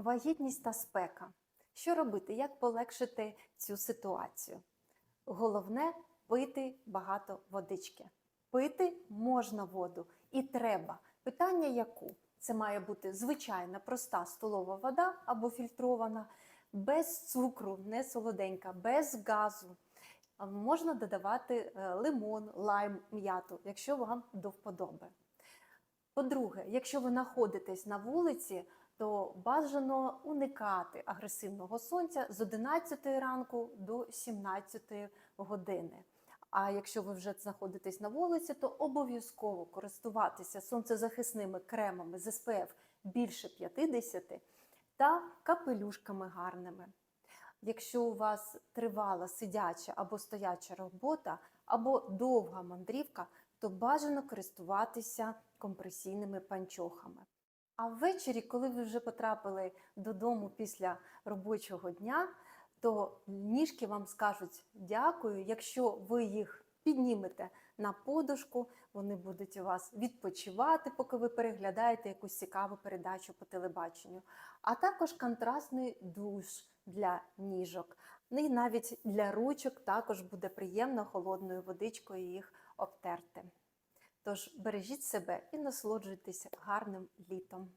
Вагітність та спека. Що робити? Як полегшити цю ситуацію? Головне пити багато водички. Пити можна воду і треба. Питання яку? Це має бути звичайна проста столова вода або фільтрована, без цукру, не солоденька, без газу. Можна додавати е, лимон, лайм, м'яту, якщо вам до вподоби. По-друге, якщо ви знаходитесь на вулиці, то бажано уникати агресивного сонця з 11 ранку до 17 години. А якщо ви вже знаходитесь на вулиці, то обов'язково користуватися сонцезахисними кремами з SPF більше 50 та капелюшками гарними. Якщо у вас тривала сидяча або стояча робота, або довга мандрівка, то бажано користуватися компресійними панчохами. А ввечері, коли ви вже потрапили додому після робочого дня, то ніжки вам скажуть дякую, якщо ви їх піднімете на подушку, вони будуть у вас відпочивати, поки ви переглядаєте якусь цікаву передачу по телебаченню. А також контрастний душ для ніжок. Ну і навіть для ручок також буде приємно холодною водичкою їх обтерти. Тож бережіть себе і насолоджуйтесь гарним літом.